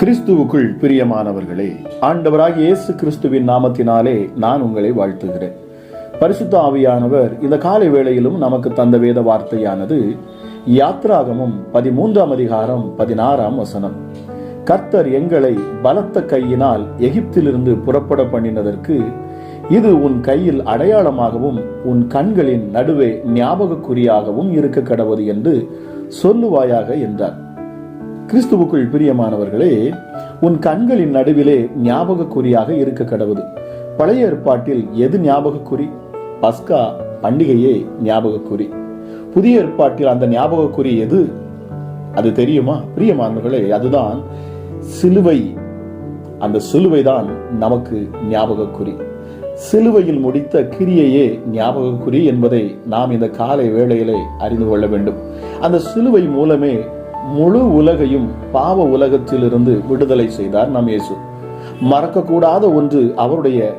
கிறிஸ்துவுக்குள் பிரியமானவர்களே ஆண்டவராக இயேசு கிறிஸ்துவின் நாமத்தினாலே நான் உங்களை வாழ்த்துகிறேன். பரிசுத்த ஆவியானவர் இந்த காலை வேளையிலும் நமக்கு தந்த வேத வார்த்தையானது யாத்ராகமும் பதிமூன்றாம் அதிகாரம் பதினாறாம் வசனம். கர்த்தர் எங்களை பலத்த கையினால் எகிப்திலிருந்து புறப்பட பண்ணினதற்கு இது உன் கையில் அடையாளமாகவும் உன் கண்களின் நடுவே ஞாபகக்குறியாகவும் இருக்க கடவுது என்று சொல்லுவாயாக என்றார். கிறிஸ்துவுக்குள் பிரியமானவர்களே உன் கண்களின் நடுவிலே ஞாபகக்குறியாக இருக்க கடவுது பழைய ஏற்பாட்டில் எது ஞாபகக்குறி? பஸ்கா பண்டிகையே ஞாபகக்குறி. புதிய ஏற்பாட்டில் அந்த ஞாபகக்குறி எது? அது தெரியுமா? பிரியமானவர்களே அதுதான் சிலுவை. அந்த சிலுவை தான் நமக்கு ஞாபகக்குறி. சிலுவையில் முடித்த கிரியையே ஞாபகக்குறி என்பதை நாம் இந்த காலை வேளையிலே அறிந்து கொள்ள வேண்டும். அந்த சிலுவை மூலமே முழு உலகையும் பாவ உலகத்திலிருந்து விடுதலை செய்தார் நம் இயேசு. மறக்கக்கூடாத ஒன்று அவருடைய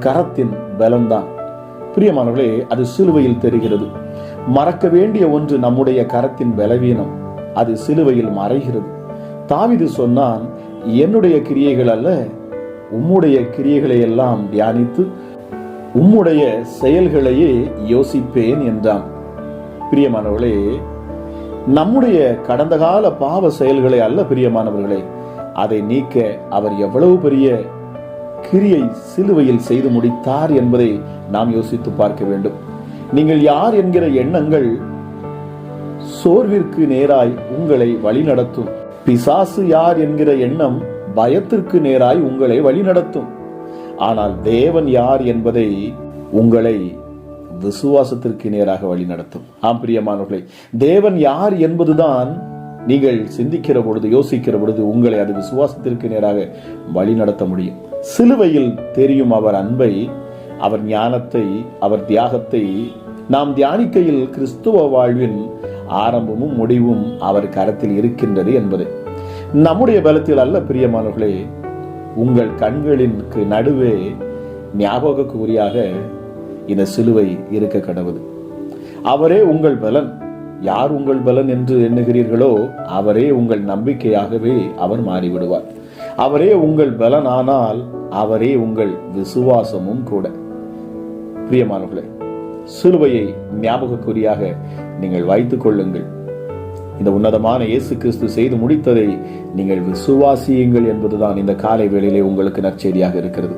கரத்தின் பலம்தான். பிரியமானவர்களே அது சிலுவையில் தெரிகிறது. மறக்க வேண்டிய ஒன்று நம்முடைய கரத்தின் பலவீனம். அது சிலுவையில் மறைகிறது. தாவிது சொன்னான் என்னுடைய கிரியைகள் அல்ல உம்முடைய கிரியைகளை எல்லாம் தியானித்து உம்முடைய செயல்களையே யோசிப்பேன் என்றான். பிரியமானவர்களே நம்முடைய கடந்த கால பாவ செயல்களை அல்ல பிரியமானவர்களே. அதை நீக்க அவர் எவ்வளவு பெரிய கிரியை சிலுவையில் செய்து முடித்தார் என்பதை நாம் யோசித்து பார்க்க வேண்டும். நீங்கள் யார் என்கிற எண்ணங்கள் சோர்விற்கு நேராய் உங்களை வழிநடத்தும். பிசாசு யார் என்கிற எண்ணம் பயத்திற்கு நேராய் உங்களை வழிநடத்தும். ஆனால் தேவன் யார் என்பதை உங்களை விசுவாசத்திற்கு நேராக வழி நடத்தும். ஆம் பிரியமானவர்களே தேவன் யார் என்பதுதான் நீங்கள் சிந்திக்கிற பொழுது யோசிக்கிற பொழுது உங்களை அது விசுவாசத்திற்கு நேராக வழி நடத்த முடியும். சிலுவையில் தெரியும் அவர் அன்பை அவர் ஞானத்தை அவர் தியாகத்தை நாம் தியானிக்கையில் கிறிஸ்துவ வாழ்வின் ஆரம்பமும் முடிவும் அவர் கரத்தில் இருக்கின்றது என்பது. நம்முடைய பலத்தில் அல்ல பிரியமானவர்களே உங்கள் கண்களின் நடுவே ஞாபகக்குறியாக இந்த சிலுவை இருக்க கடவுது அவரே உங்கள் பலன். யார் உங்கள் பலன் என்று எண்ணுகிறீர்களோ அவரே உங்கள் நம்பிக்கையாகவே அவர் மாறிவிடுவார். அவரே உங்கள் பலன் ஆனால் அவரே உங்கள் விசுவாசமும் கூட. பிரியமானவர்களே சிலுவையை ஞாபகக்குறியாக நீங்கள் வைத்துக் கொள்ளுங்கள். இந்த உன்னதமான இயேசு கிறிஸ்து செய்து முடித்ததை நீங்கள் விசுவாசியுங்கள் என்பதுதான் இந்த காலை வேளையிலே உங்களுக்கு நற்செய்தியாக இருக்கிறது.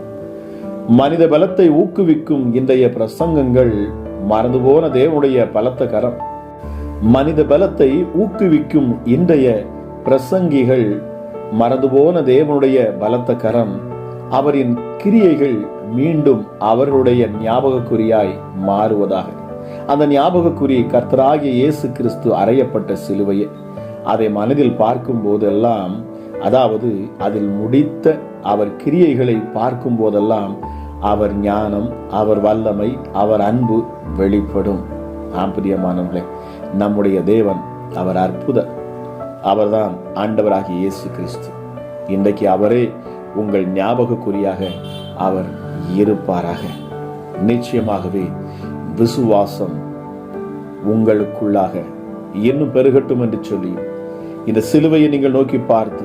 மனித பலத்தை ஊக்குவிக்கும் இன்றைய பிரசங்கங்கள் மறந்து போன தேவனுடைய பலத்த கரம். மனித பலத்தை ஊக்குவிக்கும் இன்றைய பிரசங்கிகள் மறந்து போன தேவனுடைய பலத்த கரம். அவரின் கிரியைகள் மீண்டும் அவர்களுடைய ஞாபகக்குறியாய் மாறுவதாக. அந்த ஞாபகக்குறி கர்த்தராகிய இயேசு கிறிஸ்து அறையப்பட்ட சிலுவையே. அதை மனதில் பார்க்கும் போதெல்லாம் அதாவது அதில் முடித்த அவர் கிரியைகளை பார்க்கும் போதெல்லாம் அவர் ஞானம் அவர் வல்லமை அவர் அன்பு வெளிப்படும். ஆம் பிரியமானவர்களே நம்முடைய தேவன் அவர் அற்புத அவர்தான் ஆண்டவராகிய இயேசு கிறிஸ்து. இன்றைக்கு அவரே உங்கள் ஞாபகக்குறியாக அவர் இருப்பாராக. நிச்சயமாகவே விசுவாசம் உங்களுக்குள்ளாக இன்னும் பெருகட்டும் என்று சொல்லி இந்த சிலுவையை நீங்கள் நோக்கி பார்த்து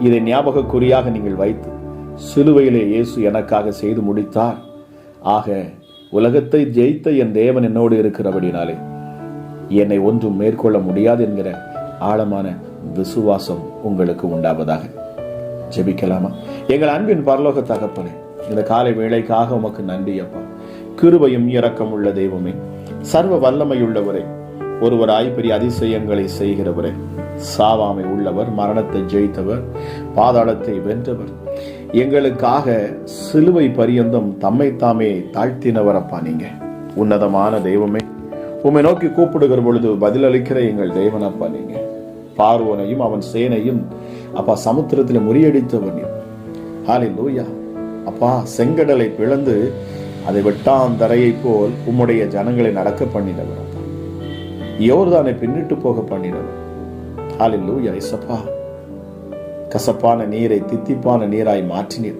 இதை ஞாபகக்குறியாக நீங்கள் வைத்து சிலுவையிலே இயேசு எனக்காக செய்து முடித்தார். ஆக உலகத்தை ஜெயித்த என் தேவன் என்னோடு இருக்கிறபடினாலே என்னை ஒன்றும் மேற்கொள்ள முடியாது என்கிற ஆழமான விசுவாசம் உங்களுக்கு உண்டாவதாக. ஜெபிக்கலாமா? எங்கள் அன்பின் பரலோக தகப்பனே இந்த காலை வேலைக்காக உமக்கு நன்றி அப்பா. கிருபையும் இரக்கம் உள்ள தெய்வமே சர்வ வல்லமையுள்ளவரே ஒருவராய் பெரிய அதிசயங்களை செய்கிறவரே சாவாமை உள்ளவர் மரணத்தை ஜெயித்தவர் பாதாளத்தை வென்றவர். எங்களுக்காக சிலுவை பரியந்தம் தம்மை தாமே தாழ்த்தினவர் அப்பா நீங்க. உன்னதமான தெய்வமே உம்மை நோக்கி கூப்பிடுகிற பொழுது பதிலளிக்கிற எங்கள் தெய்வனப்பா நீங்க. பார்வனையும் அவன் சேனையும் அப்பா சமுத்திரத்தில் முறியடித்தவன் ஹாலி லூயா அப்பா செங்கடலை பிளந்து அதை வெட்டாந்தரையை போல் உம்முடைய ஜனங்களை நடக்க பண்ணினவர் அப்பா யோர்தானை பின்னிட்டு போக பண்ணினவர். அலில்லூயா இசப்பா கசப்பான நீரை தித்திப்பான நீராய் மாற்றினீர்.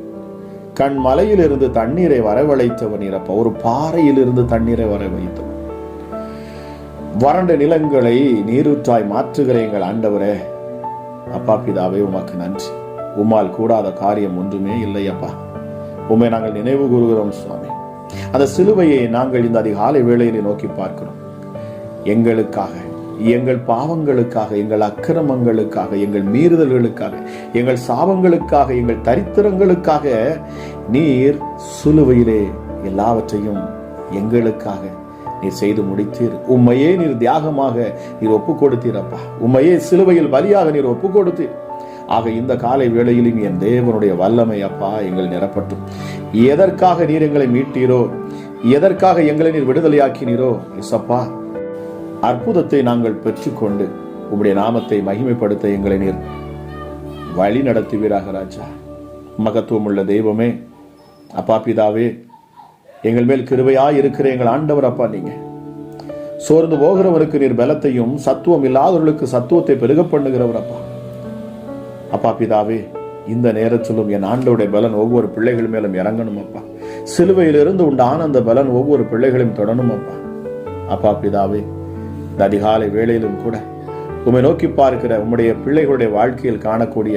கண் மலையிலிருந்து தண்ணீரை வரவழைத்தவர் நீரப்பா ஒரு பாறையிலிருந்து தண்ணீரை வரவழைத்தவர். வறண்ட நிலங்களை நீரூற்றாய் மாற்றுகிற எங்கள் ஆண்டவரே. அப்பா பிதாவே உமக்கு நன்றி. உம்மால் கூடாத காரியம் ஒன்றுமே இல்லை அப்பா. உண்மை நாங்கள் நினைவு கூறுகிறோம் சுவாமி. அந்த சிலுவையை நாங்கள் இந்த அதிகாலை வேளையிலே நோக்கி பார்க்கிறோம். எங்களுக்காக எங்கள் பாவங்களுக்காக எங்கள் அக்கிரமங்களுக்காக எங்கள் மீறுதல்களுக்காக எங்கள் சாபங்களுக்காக எங்கள் தரித்திரங்களுக்காக நீர் சுலுவையிலே எல்லாவற்றையும் எங்களுக்காக நீர் செய்து முடித்தீர். உம்மையே நீர் தியாகமாக நீர் ஒப்பு கொடுத்தீரப்பா உம்மையே சிலுவையில் பலியாக நீர் ஒப்பு கொடுத்தீர் ஆக இந்த காலை வேளையிலும் என் தேவனுடைய வல்லமை அப்பா எங்கள் நிரப்பட்டும். எதற்காக நீர் எங்களை மீட்டீரோ? எதற்காக எங்களை நீர் விடுதலையாக்கினீரோ? இசப்பா அற்புதத்தை நாங்கள் பெற்றுக்கொண்டு உம்முடைய நாமத்தை மகிமைப்படுத்த எங்களை நீர் வழி நடத்துவீராக ராஜா. மகத்துவம் உள்ள தெய்வமே அப்பா பிதாவே எங்கள் மேல் கிருபையாய் இருக்கிற எங்கள் ஆண்டவர் அப்பா நீங்க. சோர்ந்து போகிறவருக்கு நீர் பலத்தையும் சத்துவம் இல்லாதவர்களுக்கு சத்துவத்தை பெருக பண்ணுகிறவர் அப்பா. அப்பா பிதாவே இந்த நேரத்திலும் என் ஆண்டோடைய பலன் ஒவ்வொரு பிள்ளைகள் மேலும் இறங்கணும் அப்பா. சிலுவையிலிருந்து உண்டான அந்த பலன் ஒவ்வொரு பிள்ளைகளையும் தொடணும் அப்பா. அப்பா பிதாவே இந்த அதிகாலை வேளையிலும் கூட உம்மை நோக்கி பார்க்கிற உம்முடைய பிள்ளைகளுடைய வாழ்க்கையில் காணக்கூடிய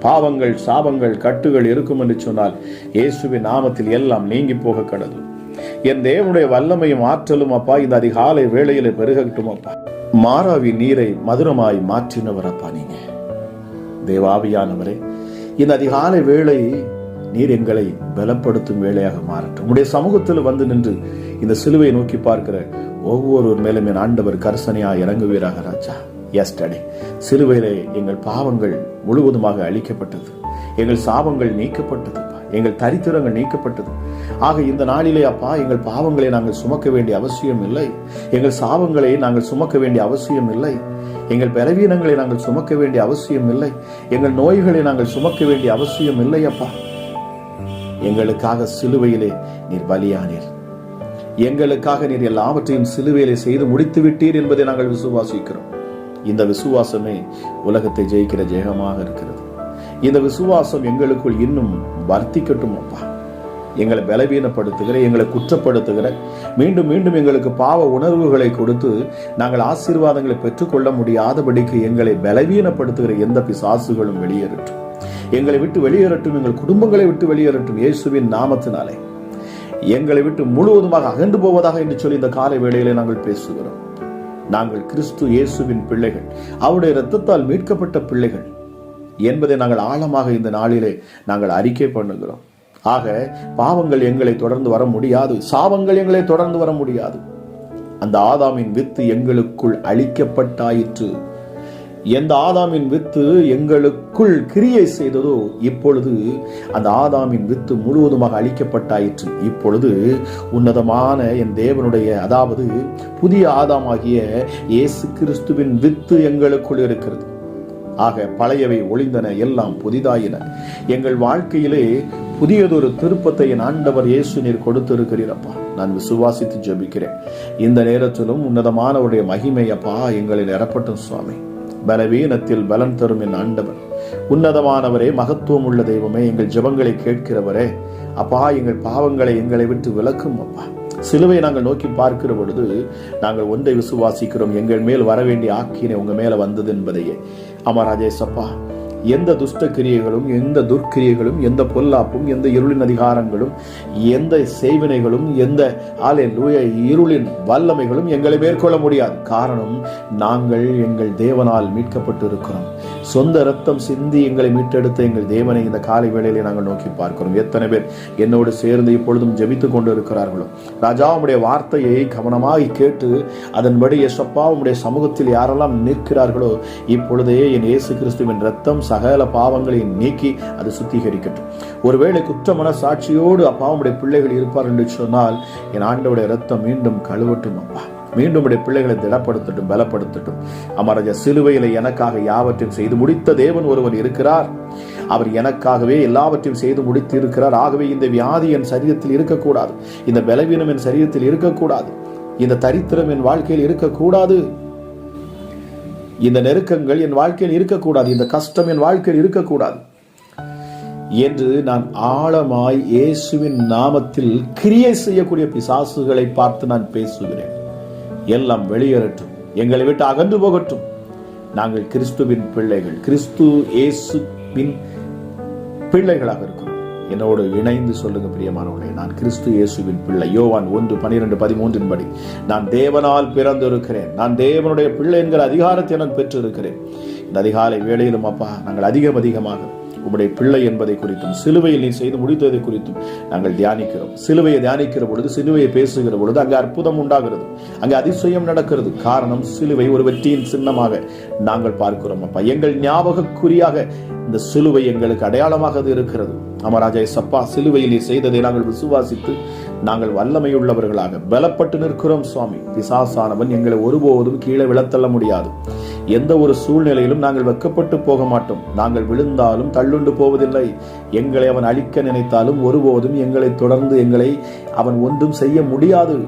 பாவங்கள் சாபங்கள் கட்டுகள் இருக்கும் என்று சொன்னால் இயேசுவின் நாமத்தில் எல்லாம் நீங்கி போக கடது என் தேவனுடைய வல்லமையும் ஆற்றலும் அப்பா இந்த அதிகாலை வேளையில பெருகட்டும் அப்பா. மாறாவி நீரை மதுரமாய் மாற்றினவர் அப்பா நீங்க. தேவாவியானவரே இந்த அதிகாலை வேளை நீர் எங்களை பலப்படுத்தும் வேலையாக மாறட்டும். உடைய சமூகத்தில் வந்து நின்று இந்த சிலுவையை நோக்கி பார்க்கிற ஒவ்வொருவர் மேலும் என் ஆண்டவர் கர்சனையா இறங்குவீராக ராஜா. எஸ்டடே சிலுவையிலே எங்கள் பாவங்கள் முழுவதுமாக அழிக்கப்பட்டது. எங்கள் சாபங்கள் நீக்கப்பட்டது எங்கள் தரித்திரங்கள் நீக்கப்பட்டது. ஆக இந்த நாளிலே அப்பா எங்கள் பாவங்களை நாங்கள் சுமக்க வேண்டிய அவசியம் இல்லை. எங்கள் சாபங்களை நாங்கள் சுமக்க வேண்டிய அவசியம் இல்லை. எங்கள் பலவீனங்களை நாங்கள் சுமக்க வேண்டிய அவசியம் இல்லை. எங்கள் நோய்களை நாங்கள் சுமக்க வேண்டிய அவசியம் இல்லை அப்பா. எங்களுக்காக சிலுவையிலே நீர் பலியானீர். எங்களுக்காக நீர் எல்லாவற்றையும் சிலுவையிலே செய்து முடித்து விட்டீர் என்பதை நாங்கள் விசுவாசிக்கிறோம். இந்த விசுவாசமே உலகத்தை ஜெயிக்கிற ஜெயமாக இருக்கிறது. இந்த விசுவாசம் எங்களுக்குள் இன்னும் வர்த்திக்கட்டும் அப்பா. எங்களை பலவீனப்படுத்துகிற எங்களை குற்றப்படுத்துகிற மீண்டும் மீண்டும் எங்களுக்கு பாவ உணர்வுகளை கொடுத்து நாங்கள் ஆசீர்வாதங்களை பெற்றுக்கொள்ள முடியாதபடிக்கு எங்களை பலவீனப்படுத்துகிற எந்த பிசாசுகளும் வெளியேறட்டும். எங்களை விட்டு வெளியேறட்டும் எங்கள் குடும்பங்களை விட்டு வெளியேறட்டும் இயேசுவின் நாமத்தினாலே. எங்களை விட்டு முழுவதுமாக அகன்று போவதாக என்று சொல்லி இந்த காலை வேளையிலே நாங்கள் பேசுகிறோம். நாங்கள் கிறிஸ்து இயேசுவின் பிள்ளைகள் அவருடைய இரத்தத்தால் மீட்கப்பட்ட பிள்ளைகள் என்பதை நாங்கள் ஆழமாக இந்த நாளிலே நாங்கள் அறிக்கை பண்ணுகிறோம். ஆக பாவங்கள் எங்களை தொடர்ந்து வர முடியாது சாபங்கள் எங்களை தொடர்ந்து வர முடியாது. அந்த ஆதாமின் வித்து எங்களுக்குள் அழிக்கப்பட்டாயிற்று. எந்த ஆதாமின் வித்து எங்களுக்குள் கிரியை செய்ததோ இப்பொழுது அந்த ஆதாமின் வித்து முழுவதுமாக அழிக்கப்பட்டாயிற்று. இப்பொழுது உன்னதமான என் தேவனுடைய அதாவது புதிய ஆதாமாகிய இயேசு கிறிஸ்துவின் வித்து எங்களுக்குள் இருக்கிறது. ஆக பழையவை ஒளிந்தன எல்லாம் புதிதாயின. எங்கள் வாழ்க்கையிலே புதியதொரு திருப்பத்தை என் ஆண்டவர் இயேசு நீர் கொடுத்திருக்கிறீரப்பா. நான் விசுவாசித்து ஜபிக்கிறேன். இந்த நேரத்திலும் உன்னதமானவருடைய மகிமை அப்பா எங்களை நிரப்பட்டும் சுவாமி. பலவீனத்தில் பலன் தரும் என் ஆண்டவர். உன்னதமானவரே மகத்துவம் உள்ள தெய்வமே எங்கள் ஜபங்களை கேட்கிறவரே. அப்பா எங்கள் பாவங்களை எங்களை விட்டு விலக்கும் அப்பா. சிலுவை நாங்கள் நோக்கி பார்க்கிற பொழுது நாங்கள் ஒன்றை விசுவாசிக்கிறோம் எங்கள் மேல் வர வேண்டிய ஆக்கினை உங்க மேல வந்தது என்பதையே. ஆமாம் ராஜேஷ் அப்பா எந்த துஷ்ட கிரியைகளும் எந்த துர்க்கிரியைகளும் எந்த பொல்லாப்பும் எந்த இருளின் அதிகாரங்களும் எந்த செய்வினைகளும் எந்த ஆலை லூய இருளின் வல்லமைகளும் எங்களை மேற்கொள்ள முடியாது. காரணம் நாங்கள் எங்கள் தேவனால் மீட்கப்பட்டு இருக்கிறோம் சொந்த ரத்தம் சிந்தி எங்களை மீட்டெடுத்த எங்கள் தேவனை இந்த காலை வேளையிலே நாங்கள் நோக்கி பார்க்கிறோம். எத்தனை பேர் என்னோடு சேர்ந்து இப்பொழுதும் ஜெபித்துக் கொண்டு இருக்கிறார்களோ ராஜா உடைய வார்த்தையை கவனமாக கேட்டு அதன்படி எசப்பா உடைய சமூகத்தில் யாரெல்லாம் நிற்கிறார்களோ இப்பொழுதே என் இயேசு கிறிஸ்துவின் ரத்தம் சகல பாவங்களை நீக்கி அது சுத்திகரிக்கட்டும். ஒருவேளை குற்றமன சாட்சியோடு அப்பாவுடைய பிள்ளைகள் இருப்பார்கள் என்று சொன்னால் என் ஆண்டவுடைய ரத்தம் மீண்டும் கழுவட்டும் அப்பா. மீண்டும் உடைய பிள்ளைகளை திடப்படுத்தட்டும் பலப்படுத்தட்டும். அமரஜ சிலுவையில எனக்காக யாவற்றையும் செய்து முடித்த தேவன் ஒருவர் இருக்கிறார். அவர் எனக்காகவே எல்லாவற்றையும் செய்து முடித்து இருக்கிறார் ஆகவே இந்த வியாதி என் சரீரத்தில் இருக்கக்கூடாது. இந்த பலவீனம் என் சரீரத்தில் இருக்கக்கூடாது. இந்த தரித்திரம் என் வாழ்க்கையில் இருக்கக்கூடாது. இந்த நெருக்கங்கள் என் வாழ்க்கையில் இருக்கக்கூடாது. இந்த கஷ்டம் என் வாழ்க்கையில் இருக்கக்கூடாது. என்று நான் ஆழமாய் இயேசுவின் நாமத்தில் கிரியை செய்யக்கூடிய பிசாசுகளை பார்த்து நான் பேசுகிறேன். எல்லாம் வெளியேறட்டும். எங்களை விட்டு அகன்று போகட்டும். நாங்கள் கிறிஸ்துவின் பிள்ளைகள் கிறிஸ்து இயேசுவின் பிள்ளைகளாக இருக்கிறோம். என்னோடு இணைந்து சொல்லுங்க பிரியமானவர்களே நான் கிறிஸ்து இயேசுவின் பிள்ளை. யோவான் ஒன்று பனிரெண்டு பதிமூன்றின் படி நான் தேவனால் பிறந்திருக்கிறேன். நான் தேவனுடைய பிள்ளை என்கிற அதிகாரத்தை நான் பெற்றிருக்கிறேன். இந்த அதிகாலை வேளையிலும் அப்பா நாங்கள் அதிகம் அதிகமாக உம்முடைய பிள்ளை என்பதை குறித்தும் சிலுவையில் நீ செய்து முடித்ததை குறித்தும் நாங்கள் தியானிக்கிறோம். சிலுவையை தியானிக்கிற பொழுது சிலுவையை பேசுகிற பொழுது அங்கே அற்புதம் உண்டாகிறது. அங்கே அதிசயம் நடக்கிறது. காரணம் சிலுவை ஒரு வெற்றியின் சின்னமாக நாங்கள் பார்க்கிறோம். அப்பா எங்கள் ஞாபகக்குறியாக இந்த சிலுவை எங்களுக்கு அடையாளமாக அது இருக்கிறது. அமராஜா சப்பா சிலுவையில் செய்ததை நாங்கள் விசுவாசித்து நாங்கள் வல்லமையுள்ளவர்களாக பலப்பட்டு நிற்கிறோம் சுவாமி. பிசாசானவன் எங்களை ஒருபோதும் கீழே விழத்தள்ள முடியாது. எந்த ஒரு சூழ்நிலையிலும் நாங்கள் வெக்கப்பட்டு போக மாட்டோம். நாங்கள் விழுந்தாலும் தள்ளுண்டு போவதில்லை. எங்களை அவன் அழிக்க நினைத்தாலும் ஒருபோதும் எங்களை தொடர்ந்து எங்களை அவன் ஒன்றும் செய்ய முடியாது.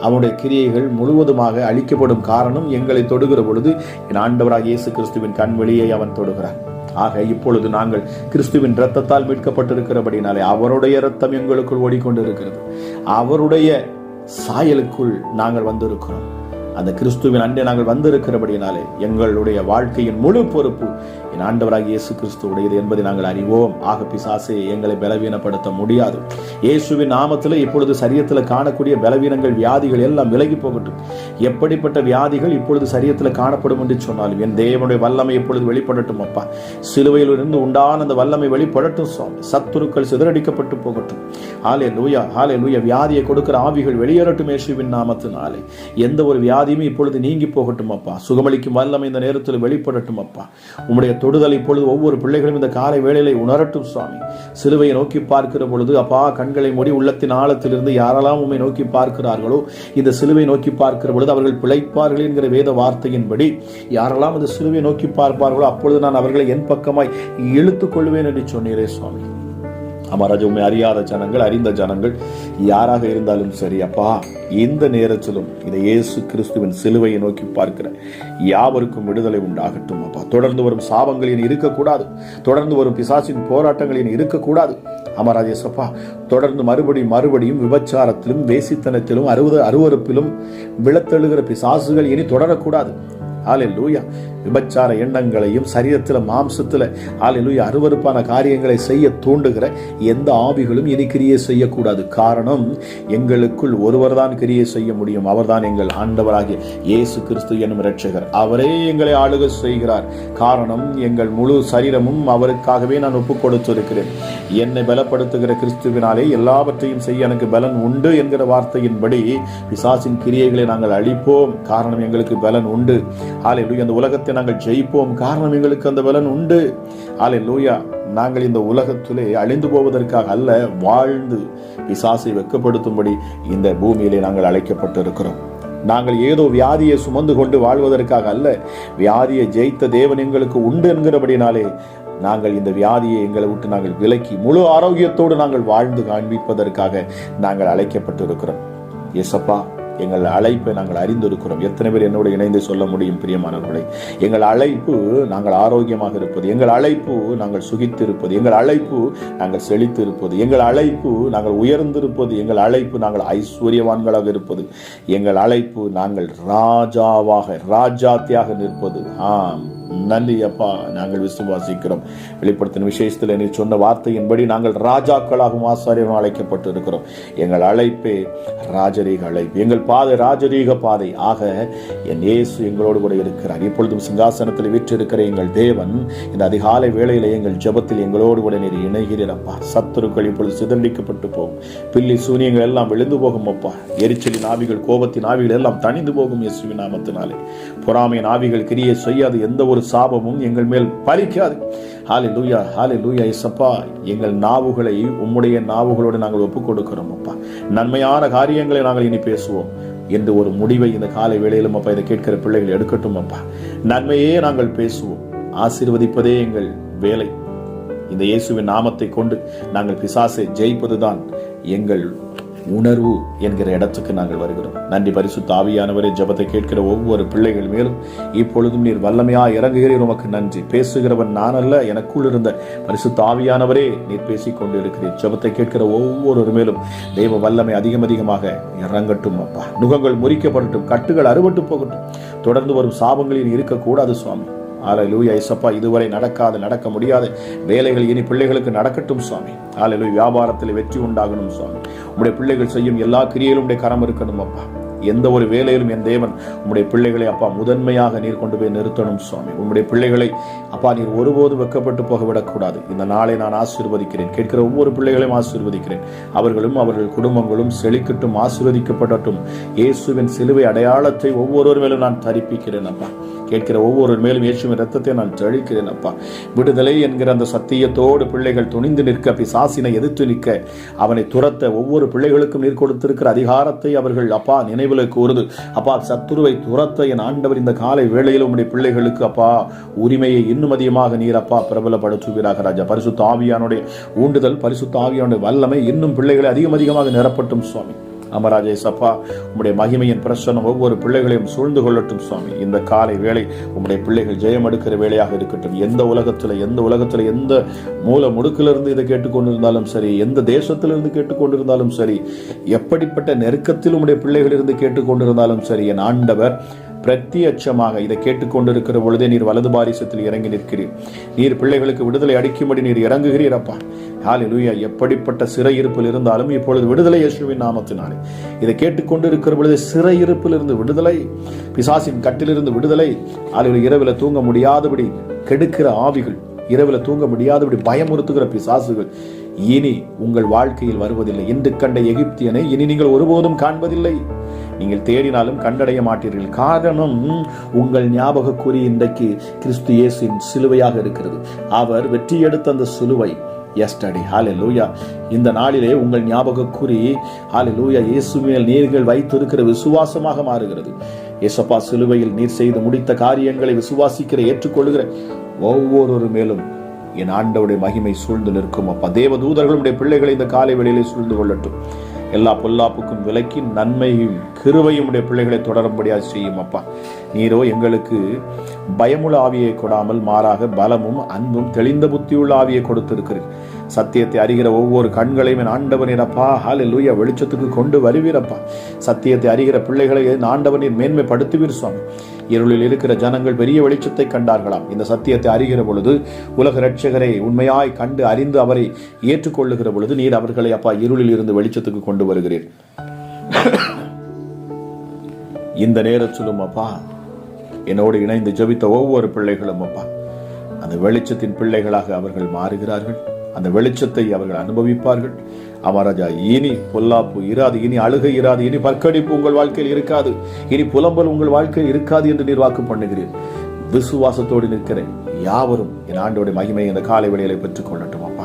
அவனுடைய கிரியைகள் முழுவதுமாக அழிக்கப்படும் காரணம் எங்களை தொடுகிற பொழுது என் ஆண்டவராக இயேசு கிறிஸ்துவின் கண்வெளியை அவன் தொடுகிறான். ஆக இப்பொழுது நாங்கள் கிறிஸ்துவின் இரத்தத்தால் மீட்கப்பட்டிருக்கிறபடினாலே அவருடைய இரத்தம் எங்களுக்குள் ஓடிக்கொண்டிருக்கிறது. அவருடைய சாயலுக்குள் நாங்கள் வந்திருக்கிறோம். அந்த கிறிஸ்துவின் அன்றே நாங்கள் வந்திருக்கிறபடினாலே எங்களுடைய வாழ்க்கையின் முழு பொறுப்பு என் ஆண்டவராக இயேசு கிறிஸ்து உடையது என்பதை நாங்கள் அறிவோம். ஆக பிசாசை எங்களை பலவீனப்படுத்த முடியாது. இயேசுவின் நாமத்தில் இப்பொழுது சரியத்தில் காணக்கூடிய பலவீனங்கள் வியாதிகள் எல்லாம் விலகி போகட்டும். எப்படிப்பட்ட வியாதிகள் இப்பொழுது சரியத்தில் காணப்படும் என்று சொன்னாலும் என் தேவனுடைய வல்லமை இப்பொழுது வெளிப்படட்டும் அப்பா. சிலுவையில் இருந்து உண்டான அந்த வல்லமை வெளிப்படட்டும் சுவாமி. சத்துருக்கள் சிதறடிக்கப்பட்டு போகட்டும். ஆலே லூயா ஆலே லூயா வியாதியை கொடுக்கிற ஆவிகள் வெளியேறட்டும் இயேசுவின் நாமத்தினாலே. எந்த ஒரு வியாதியுமே இப்பொழுது நீங்கி போகட்டும் அப்பா. சுகமளிக்கும் வல்லமை இந்த நேரத்தில் வெளிப்படட்டும் அப்பா. உம்முடைய தொடுதல் இப்பொழுது ஒவ்வொரு பிள்ளைகளும் இந்த காலை வேளையிலே உணரட்டும் சுவாமி. சிலுவையை நோக்கி பார்க்கிற பொழுது அப்பா கண்களை மூடி உள்ளத்தின் ஆழத்திலிருந்து யாரெல்லாம் உண்மை நோக்கி பார்க்கிறார்களோ இந்த சிலுவை நோக்கி பார்க்கிற பொழுது அவர்கள் பிழைப்பார்கள் என்கிற வேத வார்த்தையின்படி யாரெல்லாம் இந்த சிலுவை நோக்கி பார்ப்பார்களோ அப்பொழுது நான் அவர்களை என் பக்கமாய் இழுத்துக் கொள்வேன் என்று சொன்னீரே சுவாமி. அமராஜ உண்மை அறியாத ஜனங்கள் அறிந்த ஜனங்கள் யாராக இருந்தாலும் சரி அப்பா இந்த நேரத்திலும் இந்த இயேசு கிறிஸ்துவின் சிலுவையை நோக்கி பார்க்கிற யாவருக்கும் விடுதலை உண்டாகட்டும் அப்பா. தொடர்ந்து வரும் சாபங்களின் இருக்கக்கூடாது. தொடர்ந்து வரும் பிசாசின் போராட்டங்களின் இருக்கக்கூடாது. அமராஜேசப்பா தொடர்ந்து மறுபடியும் மறுபடியும் விபச்சாரத்திலும் வேசித்தனத்திலும் அறுவது அருவறுப்பிலும் விளத்தெழுகிற பிசாசுகள் இனி தொடரக்கூடாது. ஆலே லூயா விபச்சார எண்ணங்களையும் சரீரத்தில் மாம்சத்தில் ஆலே அருவறுப்பான காரியங்களை செய்ய தூண்டுகிற எந்த ஆவிகளும் இனி கிரியை செய்யக்கூடாது. காரணம் எங்களுக்குள் ஒருவர் தான் கிரியை செய்ய முடியும். அவர்தான் எங்கள் ஆண்டவராகிய இயேசு கிறிஸ்து என்னும் இரட்சகர். அவரே எங்களை ஆளுக செய்கிறார். காரணம் எங்கள் முழு சரீரமும் அவருக்காகவே நான் ஒப்புக் கொடுத்திருக்கிறேன். என்னை பலப்படுத்துகிற கிறிஸ்துவினாலே எல்லாவற்றையும் செய்ய எனக்கு பலன் உண்டு என்கிற வார்த்தையின்படி பிசாசின் கிரியைகளை நாங்கள் அழிப்போம். காரணம் எங்களுக்கு பலன் உண்டு. ஆலை அந்த உலகத்தை நாங்கள் ஜெயிப்போம். காரணம் எங்களுக்கு அந்த பலன் உண்டு. ஆலை லூயா நாங்கள் இந்த உலகத்திலே அழிந்து போவதற்காக அல்ல வாழ்ந்து பிசாசை வெக்கப்படுத்தும்படி இந்த பூமியிலே நாங்கள் அழைக்கப்பட்டு இருக்கிறோம் நாங்கள் ஏதோ வியாதியை சுமந்து கொண்டு வாழ்வதற்காக அல்ல வியாதியை ஜெயித்த தேவன் எங்களுக்கு உண்டு என்கிறபடினாலே நாங்கள் இந்த வியாதியை எங்களை விட்டு நாங்கள் விலக்கி முழு ஆரோக்கியத்தோடு நாங்கள் வாழ்ந்து காண்பிப்பதற்காக நாங்கள் அழைக்கப்பட்டு இருக்கிறோம் எசப்பா எங்கள் அழைப்பை நாங்கள் அறிந்திருக்கிறோம். எத்தனை பேர் என்னோடு இணைந்து சொல்ல முடியும் பிரியமானவர்களை? எங்கள் அழைப்பு நாங்கள் ஆரோக்கியமாக இருப்பது எங்கள் அழைப்பு நாங்கள் சுகித்து இருப்பது எங்கள் அழைப்பு நாங்கள் செழித்து இருப்பது எங்கள் அழைப்பு நாங்கள் உயர்ந்திருப்பது எங்கள் அழைப்பு நாங்கள் ஐஸ்வர்யவான்களாக இருப்பது எங்கள் அழைப்பு நாங்கள் ராஜாவாக ராஜாத்தியாக நிற்பது. ஆம். நன்றி அப்பா. நாங்கள் விசுவாசிக்கிறோம். வெளிப்படுத்தின விசேஷத்தில் நீ சொன்ன வார்த்தையின்படி நாங்கள் ராஜாக்களாகவும் ஆசாரியம் அழைக்கப்பட்டு இருக்கிறோம் எங்கள் அழைப்பே ராஜரீக அழைப்பு. எங்கள் பாதை ராஜரீக பாதை. ஆக என் இயேசு எங்களோடு கூட இருக்கிறார். இப்பொழுதும் சிங்காசனத்தில் வீற்றிருக்கிற எங்கள் தேவன் இந்த அதிகாலை வேளையில் எங்கள் ஜெபத்தில் எங்களோடு கூட நீர் இணைகிறீர் அப்பா. சத்துருக்கள் இப்பொழுது சிதண்டிக்கப்பட்டு போகும். பில்லி சூனியங்கள் எல்லாம் விழுந்து போகும் அப்பா. எரிச்சலின் ஆவிகள் கோபத்தின் ஆவிகள் எல்லாம் தணிந்து போகும் இயேசுவின் நாமத்தினாலே. பொறாமையின் ஆவிகள் கிரியை செய்யாது. எந்த ஒரு சாபமும் எங்கள் மேல் பலிக்காது. ஹாலி லூயா ஹாலி லூயா இசப்பா எங்கள் நாவுகளை உம்முடைய நாவுகளோடு நாங்கள் ஒப்புக் கொடுக்கிறோம் அப்பா. நன்மையான காரியங்களை நாங்கள் இனி பேசுவோம். என்று ஒரு முடிவை இந்த காலை வேளையிலும் அப்பா இதை கேட்கிற பிள்ளைகள் எடுக்கட்டும் அப்பா. நன்மையே நாங்கள் பேசுவோம். ஆசீர்வதிப்பதே எங்கள் வேலை. இந்த இயேசுவின் நாமத்தை கொண்டு நாங்கள் பிசாசை ஜெயிப்பதுதான் எங்கள் உணர்வு என்கிற இடத்துக்கு நாங்கள் வருகிறோம். நன்றி பரிசு தாவியானவரே ஜெபத்தை கேட்கிற ஒவ்வொரு பிள்ளைகள் மேலும் இப்பொழுதும் நீர் வல்லமையா இறங்குகிறீர் உமக்கு நன்றி. பேசுகிறவன் நான் அல்ல எனக்குள் இருந்த பரிசு தாவியானவரே நீர் பேசிக் கொண்டிருக்கிறீர். ஜபத்தை ஜெபத்தை கேட்கிற ஒவ்வொரு மேலும் தெய்வ வல்லமை அதிகம் அதிகமாக இறங்கட்டும் அப்பா. நுகங்கள் முறிக்கப்படட்டும் கட்டுகள் அறுபட்டு போகட்டும். தொடர்ந்து வரும் சாபங்களில் இருக்கக்கூடாது சுவாமி. ஆலையிலூயா ஐசப்பா இதுவரை நடக்காது நடக்க முடியாத. வேலைகள் இனி பிள்ளைகளுக்கு நடக்கட்டும் சுவாமி. ஆலையிலூய் வியாபாரத்தில் வெற்றி உண்டாகணும் சுவாமி. உங்களுடைய பிள்ளைகள் செய்யும் எல்லா கிரியையிலும் உடைய கரம் இருக்கணும் அப்பா. எந்த ஒரு வேலையிலும் என் தேவன் உங்களுடைய பிள்ளைகளை அப்பா முதன்மையாக நீர் கொண்டு போய் நிறுத்தணும் சுவாமி. உங்களுடைய பிள்ளைகளை அப்பா நீர் ஒருபோது வெக்கப்பட்டு போக விடக்கூடாது. இந்த நாளை நான் ஆசீர்வதிக்கிறேன். கேட்கிற ஒவ்வொரு பிள்ளைகளையும் ஆசீர்வதிக்கிறேன். அவர்களும் அவர்கள் குடும்பங்களும் செழிக்கட்டும் ஆசீர்வதிக்கப்படட்டும். இயேசுவின் சிலுவை அடையாளத்தை ஒவ்வொருவர் மேலும் நான் தரிப்பிக்கிறேன் அப்பா. கேட்கிற ஒவ்வொரு மேலும் இயேசுவின் ரத்தத்தை நான் தெளிக்கிறேன் அப்பா. விடுதலை என்கிற அந்த சத்தியத்தோடு பிள்ளைகள் துணிந்து நிற்க பிசாசினை எதிர்த்து நிற்க அவனை துரத்த ஒவ்வொரு பிள்ளைகளுக்கும் நீர் கொடுத்திருக்கிற அதிகாரத்தை அவர்கள் அப்பா நினைவில் கூறுது. அப்பா சத்துருவை துரத்த என் ஆண்டவர் இந்த காலை வேளையில் உம்முடைய பிள்ளைகளுக்கு அப்பா உரிமையை இன்னும் அதிகமாக நீர் அப்பா பிரபலப்படுத்துகிறாக ராஜா. பரிசுத்த ஆவியானுடைய ஊண்டுதல் பரிசுத்த ஆவியானுடைய வல்லமை இன்னும் பிள்ளைகளை அதிகம் அதிகமாக நிரப்பட்டும் சுவாமி. அமராஜே சப்பா உம்முடைய மகிமையின் பிரசனம் ஒவ்வொரு பிள்ளைகளையும் சூழ்ந்து கொள்ளட்டும் சுவாமி. இந்த காலை வேலை உம்முடைய பிள்ளைகள் ஜெயம் எடுக்கிற வேலையாக இருக்கட்டும். எந்த உலகத்தில் எந்த உலகத்தில் எந்த மூல முடுக்கிலிருந்து இதை கேட்டுக்கொண்டிருந்தாலும் சரி எந்த தேசத்திலிருந்து கேட்டுக்கொண்டிருந்தாலும் சரி எப்படிப்பட்ட நெருக்கத்தில் உம்முடைய பிள்ளைகளிலிருந்து கேட்டுக்கொண்டிருந்தாலும் சரி என் ஆண்டவர் பிரத்தியட்சமாக இதை கேட்டுக்கொண்டிருக்கிற பொழுதே நீர் வலது பாரிசத்தில் இறங்கி நிற்கிறீர். நீர் பிள்ளைகளுக்கு விடுதலை அடிக்கும்படி நீர் இறங்குகிறீர் அப்பா. ஹalleluya. எப்படிப்பட்ட சிறையிருப்பில் இருந்தாலும் இப்பொழுது விடுதலை இயேசுவின் நாமத்தினாலே. இதை கேட்டுக்கொண்டு இருக்கிற பொழுது சிறையிருப்பில் இருந்து விடுதலை பிசாசின் கட்டிலிருந்து விடுதலை. அதில் இரவில் தூங்க முடியாதபடி கெடுக்கிற ஆவிகள் இரவில் தூங்க முடியாதபடி பயமுறுத்துகிற பிசாசுகள் இனி உங்கள் வாழ்க்கையில் வருவதில்லை. இன்று கண்ட எகிப்தியனை இனி நீங்கள் ஒருபோதும் காண்பதில்லை. நீங்கள் தேடினாலும் கண்டடைய மாட்டீர்கள். காரணம் உங்கள் ஞாபக குறி இன்றைக்கு கிறிஸ்து இயேசின் சிலுவையாக இருக்கிறது. அவர் வெற்றி எடுத்த அந்த சிலுவை எஸ்டடி ஹாலே லூயா இந்த நாளிலே உங்கள் ஞாபக குறி ஹாலே லூயா இயேசு மேல் நீர்கள் வைத்திருக்கிற விசுவாசமாக மாறுகிறது. இயேசப்பா சிலுவையில் நீர் செய்து முடித்த காரியங்களை விசுவாசிக்கிற ஏற்றுக்கொள்கிற ஒவ்வொரு மேலும் என் ஆண்டவுடைய மகிமை சூழ்ந்து நிற்கும். அப்பா தேவ தூதர்களுடைய பிள்ளைகளை இந்த காலை வேளையிலே சூழ்ந்து கொள்ளட்டும். எல்லா பொல்லாப்புக்கும் விலக்கி நன்மையும் கிருவையும் உடைய பிள்ளைகளை தொடரும்படியாக செய்யும் அப்பா. நீரோ எங்களுக்கு பயமுள்ள ஆவியை கொடாமல் மாறாக பலமும் அன்பும் தெளிந்த புத்தியுள்ள ஆவியை கொடுத்திருக்கிறீர். சத்தியத்தை அறிகிற ஒவ்வொரு கண்களையும் என் ஆண்டவனின் அப்பா ஹால் லூயா வெளிச்சத்துக்கு கொண்டு வருவீரப்பா சத்தியத்தை அறிகிற பிள்ளைகளை ஆண்டவனின் மேன்மைப்படுத்துவீர் சுவாமி. இருளில் இருக்கிற ஜனங்கள் பெரிய வெளிச்சத்தை கண்டார்களாம். இந்த சத்தியத்தை அறிகிற பொழுது உலக ரட்சகரை உண்மையாய் கண்டு அறிந்து அவரை ஏற்றுக்கொள்ளுகிற பொழுது நீர் அவர்களை அப்பா இருளில் இருந்து வெளிச்சத்துக்கு கொண்டு வருகிறீர். இந்த நேரத்திலும் அப்பா என்னோடு இணைந்து ஜெபித்த ஒவ்வொரு பிள்ளைகளும் அப்பா அந்த வெளிச்சத்தின் பிள்ளைகளாக அவர்கள் மாறுகிறார்கள். அந்த வெளிச்சத்தை அவர்கள் அனுபவிப்பார்கள். அமராஜா இனி பொல்லாப்பு இராது இனி அழுகை இராது இனி பற்கடிப்பு உங்கள் வாழ்க்கையில் இருக்காது இனி புலம்பல் உங்கள் வாழ்க்கையில் இருக்காது என்று நிர்வாக்கம் பண்ணுகிறேன் விசுவாசத்தோடு நிற்கிறேன். யாவரும் என் ஆண்டோட மகிமை இந்த காலை வேளையில பெற்றுக் கொள்ளட்டும் அப்பா.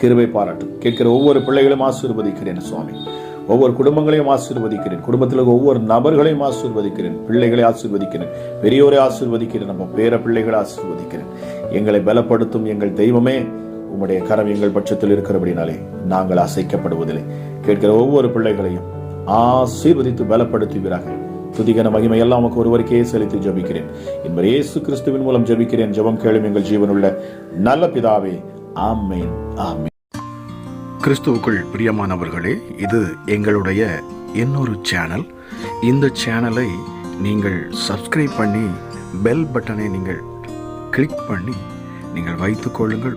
கிருவை பாராட்டும். கேட்கிற ஒவ்வொரு பிள்ளைகளையும் ஆசீர்வதிக்கிறேன் சுவாமி. ஒவ்வொரு குடும்பங்களையும் ஆசீர்வதிக்கிறேன். குடும்பத்தில் ஒவ்வொரு நபர்களையும் ஆசீர்வதிக்கிறேன். பிள்ளைகளை ஆசீர்வதிக்கிறேன். பெரியோரை ஆசீர்வதிக்கிறேன். நம்ம பேர பிள்ளைகளை ஆசீர்வதிக்கிறேன். எங்களை பலப்படுத்தும் எங்கள் தெய்வமே. உம்முடைய கரம் எங்கள் பட்சத்தில் இருக்கிறபடினாலே நாங்கள் அசைக்கப்படுவதில்லை. கேட்கிற ஒவ்வொரு பிள்ளைகளையும் ஆசீர்வதித்து பலப்படுத்துவீராக. துதிகன மகிமை எல்லாம் உமக்கு ஒருவருக்கே செலுத்தி ஜபிக்கிறேன். என்பது இயேசு கிறிஸ்துவின் மூலம் ஜபிக்கிறேன். ஜபம் கேளும் எங்கள் ஜீவனுள்ள நல்ல பிதாவே. ஆமேன். ஆமேன். கிறிஸ்துவுக்குள் பிரியமானவர்களே இது எங்களுடைய இன்னொரு சேனல். இந்த சேனலை நீங்கள் சப்ஸ்கிரைப் பண்ணி பெல் பட்டனை நீங்கள் கிளிக் பண்ணி நீங்கள் வைத்துக் கொள்ளுங்கள்.